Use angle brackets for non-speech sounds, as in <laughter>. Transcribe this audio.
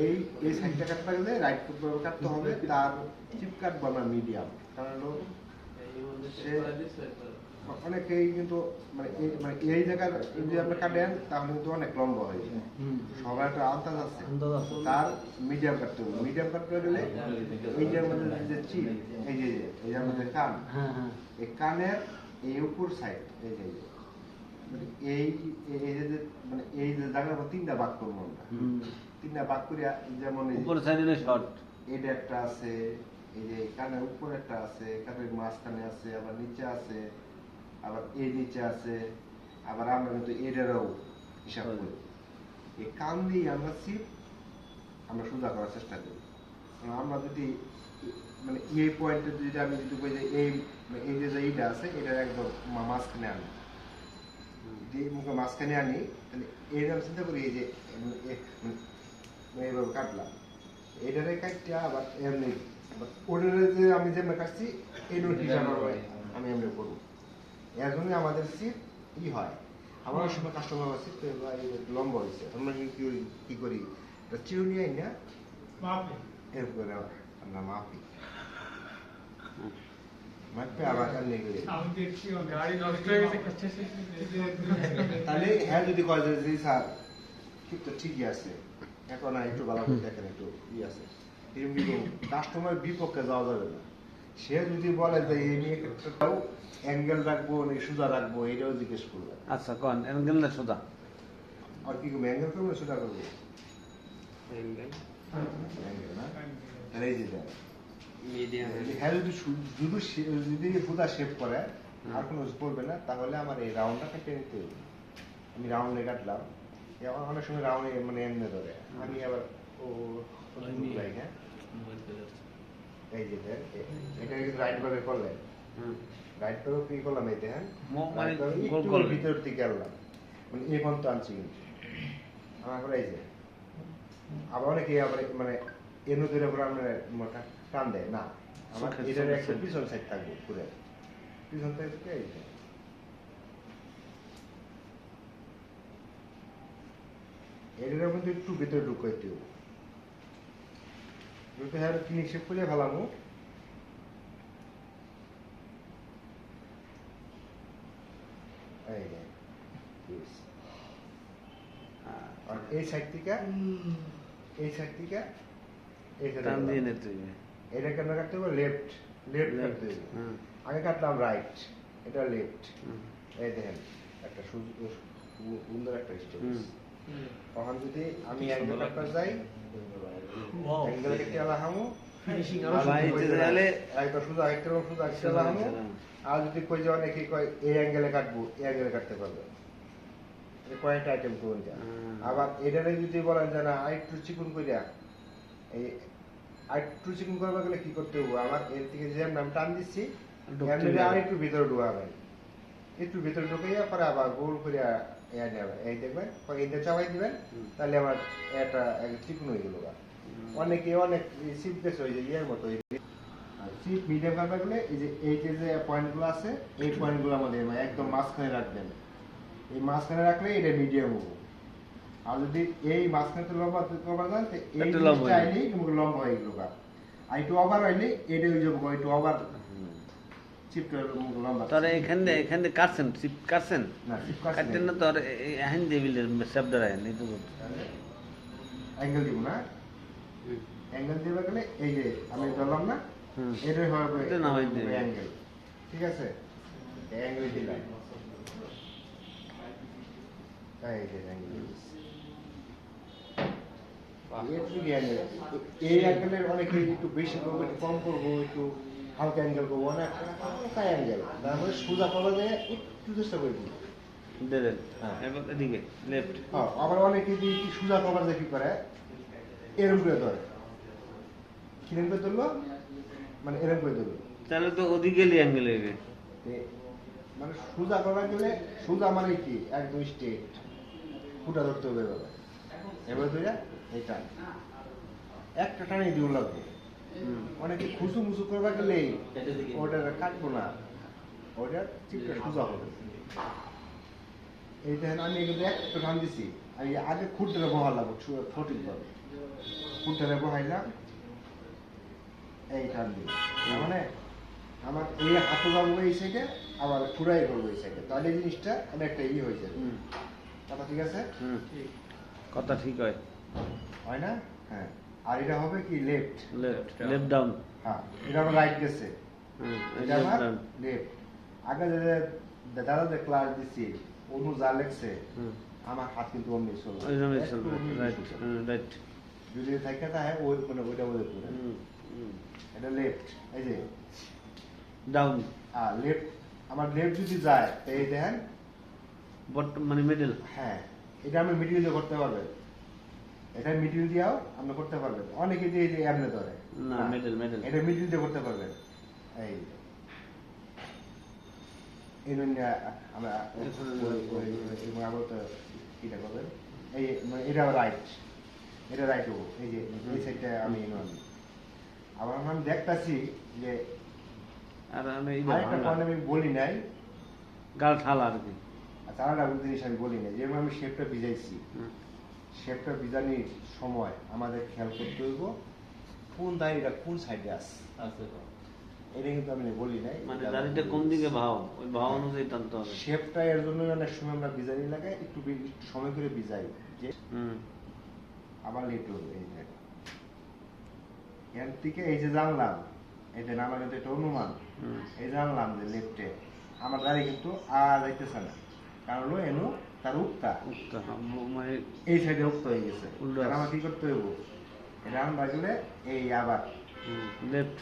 এই এই সাইডটা কাটতে গেলে রাইট ফুট কাটতে হবে <laughs> তার চিপ কাটবো আমরা মিডিয়াম কারণ হলো অনেকেই কিন্তু মানে মানে এই জায়গার যদি আপনি কাটেন তাহলে কিন্তু অনেক লম্বা হয়ে যায়। সবার একটা আন্দাজ আছে। তার মিডিয়াম কাটতে হবে মিডিয়াম কাটতে গেলে এই যে আমাদের যে চিপ এই যে যে, এই যে আমাদের কান। হ্যাঁ হ্যাঁ। এই কানের এই উপর সাইড এই যে। এই মানে এই যে মানে এই যে জায়গার তিনটা ভাগ করব আমরা। তিনটা ভাগ করে যেমন এই সাইডে শর্ট এটা একটা আছে এই যে কানের উপর একটা আছে কানের মাঝখানে আছে আবার নিচে আছে আবার এই নিচে আছে আবার আমরা কিন্তু এটারও হিসাব করি। এই কান দিয়ে আমরা সিপ আমরা সোজা করার চেষ্টা করি। আমরা যদি মানে এই পয়েন্টে যদি আমি যদি কই যে এই মানে এই যে যে এইটা আছে এটা একদম মাঝখানে আনি যদি মুখে মাঝখানে আনি তাহলে এইরকম চিন্তা করি এই যে মানে এ- মানে এইভাবে কাটলাম। এটারে কাটতে আবার এমনি ওটারে যে আমি যেমন কাটছি এটার হিসাব আমি এমনি করব। এর জন্য আমাদের সিট ই হয়। আমার সময় কাস্টমার আছে তো লম্বা হয়েছে আমরা কি করি কি করি? এটা চিউ নিয়ে আই না এরকম করে আমরা মাপি। <laughs> মাপে আবার এমনি তাহলে হ্যাঁ যদি কয় যে জি স্যার ঠিক তো ঠিকই আছে এখন আর একটু ভালো করে দেখেন একটু ই আছে এরকম কাস্টমার বিপক্ষে যাওয়া যাবে না সে যদি বলে যে এই নিয়ে একটাও অ্যাঙ্গেল রাখব নাকি সোজা রাখব এটাও জিজ্ঞেস করবে আচ্ছা কন এনগেল না সোজা আর কি করব অ্যাঙ্গেল করব না সোজা করব অ্যাঙ্গেল না তাহলে এই যে দেখ হ্যাঁ যদি সু- যদি শেপ করে আর কোনো করবে না তাহলে আমার এই রাউন্ডটা কেটে নিতে হবে। আমি রাউন্ডে কাটলাম। এখন অনেক সময় রাউন্ডে মানে এমনি ধরে। আমি আবার ও হ্যাঁ? এই যে এটা রাইট ভাবে করলেন হুম। রাইট ভাবে কি করলাম দেখেন মো- মানে ভিতর দিকে আনলাম। মানে এই পর্যন্ত আনছি কিন্তু। আমার এই যে। আবার অনেকে আবার মানে নতুন করে আমরা মোটা টান দেয় না আমার এটার একটা পিছন সাইড থাকবে পুরো পিছন সাইড থেকে এই। এটার মধ্যে একটু ভিতরে ঢুকাইতে হবে ঢুকে হ্যাঁ ক্লিনিক শেপ করে ফেলামো এই যে yes. আর এই সাইড থেকে এই সাইড থেকে এই টান দিয়ে নিতে হবে এটা কেন কাটতে হবে? লেফট লেফট Left, কাটতে হবে। আগে কাটলাম রাইট এটা লেফট হুম। এই দেখেন একটা সুন্দর একটা স্টেপ তখন যদি আমি অ্যাঙ্গেল কাটতে যাই. অ্যাঙ্গেল কেটে আলাহামু আর যদি কই আলাহামু আর যদি যে অনেকে কয় এই অ্যাঙ্গেলে কাটবো এই অ্যাঙ্গেলে কাটতে পারবে। কয়েকটা আইটেম করুন আবার এটারে যদি বলেন যে না আরেকটু চিকুন করিয়া এই আরেকটু চিকুন করবে গেলে কি করতে হবে? আমার এর থেকে যে আমি টান দিচ্ছি আর একটু ভিতরে ঢুকাবেন একটু ভিতরে ঢুকাইয়া পরে আবার গোল করে এই দেখবেন পরে এইটা চাপাই দিবেন তাহলে আমার এটা চিকুন হয়ে গেল অনেকে অনেক সিপ বেশ হয়ে যায় ইয়ের মতো আর সিপ মিডিয়াম কাটবে গেলে এই যে এই যে যে পয়েন্টগুলো আছে এই পয়েন্টগুলো আমাদের একদম মাঝখানে রাখবেন। এই মাঝখানে রাখলে এটা মিডিয়াম হবে। আর যদি এই মাঝখানে লম্বা লম্বা যান তো এই লম্বা আইলেই তোমাকে লম্বা হয়ে গেল আর একটু ওভার হইলে এটা হয়ে যাব একটু ওভার লম্বা তোর এখানে এখানে কাটছেন চিপ কাটছেন? না তোর এখান দেবিলের শব্দ রাখেন এই তো অ্যাঙ্গেল দিব না? অ্যাঙ্গেল দিবে গেলে এই যে আমি ধরলাম না। এটাই হবে এটা না দিবে। অ্যাঙ্গেল ঠিক আছে? অ্যাঙ্গেল দিলাম। এই যে অ্যাঙ্গেল এই অ্যাঙ্গেলের অনেকে একটু বেশি করব একটু কম করব একটু হালকা অ্যাঙ্গেল করব অনেক হালকা অ্যাঙ্গেল তার মানে সোজা করা যায় একটু চেষ্টা করে দিই দেবেন হ্যাঁ। এবার এদিকে লেফট হ্যাঁ, আবার অনেকে যদি কি সোজা কভার দেখি করে এরম করে ধরে। কিরম করে ধরলো? মানে এরম করে ধরলো। তাহলে তো ওদিকে অ্যাঙ্গেল হইবে মানে সোজা করা গেলে সোজা মানে কি? একদম স্ট্রেট ফুটা ধরতে হবে এভাবে। ধরে এইটা একটা টানে দিয়ে লাগবে অনেকে খুসু মুসু করবা গেলে ওটা কাটবো না। ওটা চিপটা সোজা হবে এই দেখেন আমি কিন্তু একটা টান দিছি। আমি আগে খুঁটটারে বহালাম সঠিক ভাবে। খুঁটটারে বহাইলাম। এই টান দিই মানে আমার এই হাতে যাব এই সাইডে আবার ফুরাই করব এই সাইডে তাহলে জিনিসটা অনেকটা ই হয়ে যাবে। হুম। কথা ঠিক আছে? হুম। কথা ঠিক হয়। হয় না? হ্যাঁ। আর এটা হবে কি? লেফট লেফট লেফট ডাউন হ্যাঁ। এটা আমার রাইট গেছে। এটা লেফট আমার লেফট আগে যে দাদা যে ক্লাস দিছি অনু যা লেখছে আমার হাত কিন্তু অমনি চলবে রাইট রাইট যদি থাকে তাহলে ওই মানে ওইটা বলে পুরো হুম হুম। এটা লেফট এই যে। ডাউন আর লেফট আমার লেফট যদি যায় তো এই দেখেন। বট মানে মিডল হ্যাঁ। এটা আমি মিডিল করতে পারবেন এটা মিডিল দিয়েও আপনি করতে পারবেন। অনেকে দিয়ে যে এমনি ধরে। না মিডল মিডল এটা মিডিল দিয়ে করতে পারবেন। এই এই জন্য আমরা ওই- ওই- ওই- আবার তো এটা করবেন। এই এটা রাইট এটা রাইট হব এই যে এই সাইডটা আমি নন আবার আমি দেখতাছি যে আর আমি আরেকটা পয়েন্ট আমি বলি নাই। গাল ঠালা আর কি। আর জিনিস আমি বলি নাই। যেমন আমি শেপটা ভিজাইছি। শেপটা ভিজানির সময় আমাদের খেয়াল করতে হইব কোন দাড়িটা কোন সাইডে আছে। এটা কিন্তু আমি বলি নাই। মানে এটা দাড়িটা কোন দিকে ভাও ওই ভাও অনুযায়ী টানতে হবে। শেপটা এর জন্য অনেক সময় আমরা ভিজানি লাগে একটু সময় করে ভিজাই যে হুম। আবার লেট হবে এই যে। এর থেকে এই যে জানলাম এটা আমার কিন্তু একটা অনুমান এই জানলাম যে লেফটে আমার গাড়ি কিন্তু আর যাইতেছে না। কারণ হলো এনু তার উক্তা। উক্তা মানে এই সাইডে উক্ত হয়ে গেছে। আমার কি করতে হইব? এটা বাজলে এই আবার। লেফট